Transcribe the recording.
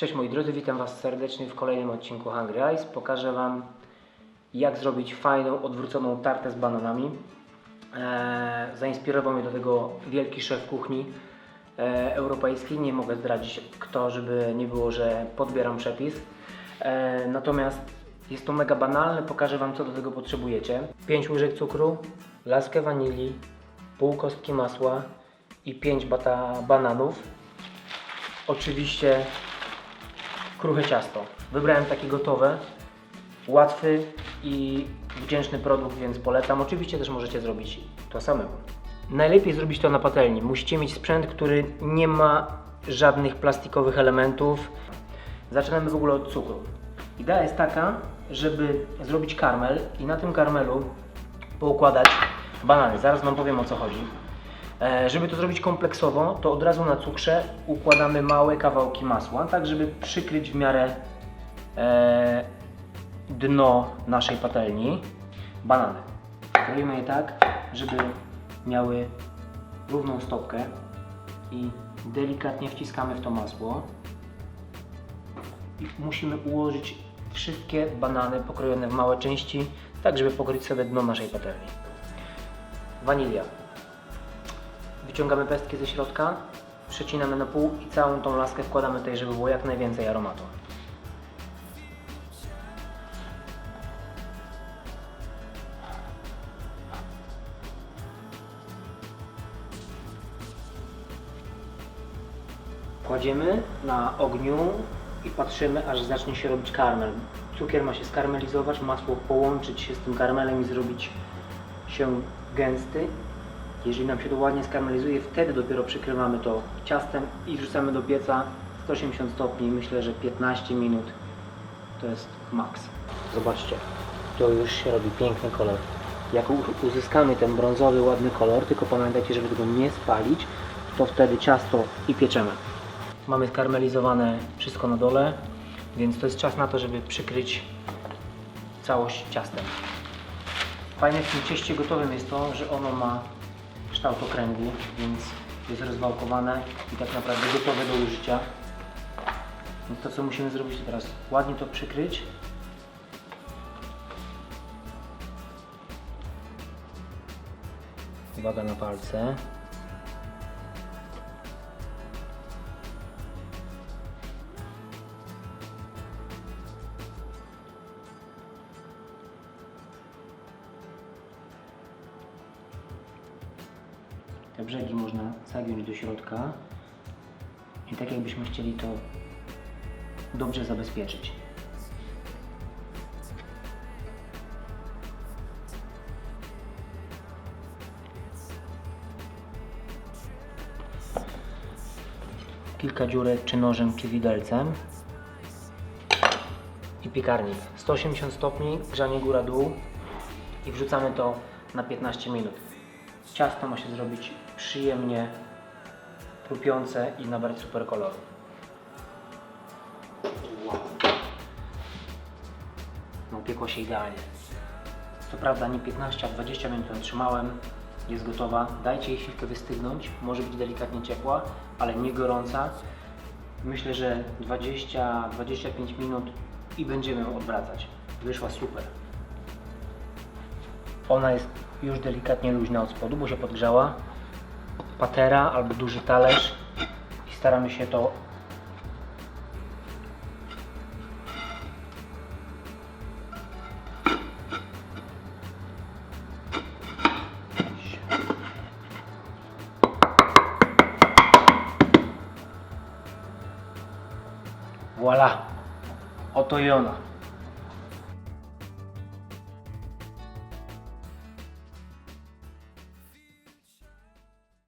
Cześć moi drodzy, witam Was serdecznie w kolejnym odcinku Hungry Eyes. Pokażę Wam jak zrobić fajną, odwróconą tartę z bananami. Eee, zainspirował mnie do tego wielki szef kuchni e, europejski. Nie mogę zdradzić kto, żeby nie było, że podbieram przepis. E, natomiast jest to mega banalne, pokażę Wam co do tego potrzebujecie. 5 łyżek cukru, laskę wanilii, pół kostki masła i 5 bata bananów. Oczywiście kruche ciasto. Wybrałem takie gotowe, łatwy i wdzięczny produkt, więc polecam. Oczywiście też możecie zrobić to samemu. Najlepiej zrobić to na patelni. Musicie mieć sprzęt, który nie ma żadnych plastikowych elementów. Zaczynamy w ogóle od cukru. Idea jest taka, żeby zrobić karmel i na tym karmelu poukładać banany. Zaraz Wam powiem o co chodzi. E, Żeby to zrobić kompleksowo, to od razu na cukrze układamy małe kawałki masła, tak żeby przykryć w miarę e, dno naszej patelni. Banany. Kroimy je tak, żeby miały równą stopkę i delikatnie wciskamy w to masło. I musimy ułożyć wszystkie banany pokrojone w małe części, tak żeby pokryć sobie dno naszej patelni. Wanilia. Wyciągamy pestki ze środka, przecinamy na pół i całą tą laskę wkładamy tutaj, żeby było jak najwięcej aromatu. Kładziemy na ogniu i patrzymy, aż zacznie się robić karmel. Cukier ma się skarmelizować, masło połączyć się z tym karmelem i zrobić się gęsty. Jeżeli nam się to ładnie skarmelizuje, wtedy dopiero przykrywamy to ciastem i wrzucamy do pieca 180 stopni. Myślę, że 15 minut to jest maks. Zobaczcie, to już się robi piękny kolor. Jak uzyskamy ten brązowy, ładny kolor, tylko pamiętajcie, żeby tego nie spalić, to wtedy ciasto i pieczemy. Mamy skarmelizowane wszystko na dole, więc to jest czas na to, żeby przykryć całość ciastem. Fajne w tym cieście gotowym jest to, że ono ma kształt okręgu, więc jest rozwałkowane i tak naprawdę gotowe do użycia. Więc to co musimy zrobić to teraz ładnie to przykryć. Uwaga na palce. Te brzegi można zagiąć do środka i tak jakbyśmy chcieli to dobrze zabezpieczyć. Kilka dziurek, czy nożem, czy widelcem. I piekarnik. 180 stopni, grzanie góra-dół i wrzucamy to na 15 minut. Ciasto ma się zrobić przyjemnie chrupiące i nabrać super koloru. No piekło się idealnie. Co prawda nie 15, a 20 minut trzymałem. Jest gotowa. Dajcie jej chwilkę wystygnąć. Może być delikatnie ciepła, ale nie gorąca. Myślę, że 20-25 minut i będziemy ją odwracać. Wyszła super. Ona jest już delikatnie luźna od spodu, bo się podgrzała. Patera albo duży talerz i staramy się to Voila! Oto i ona.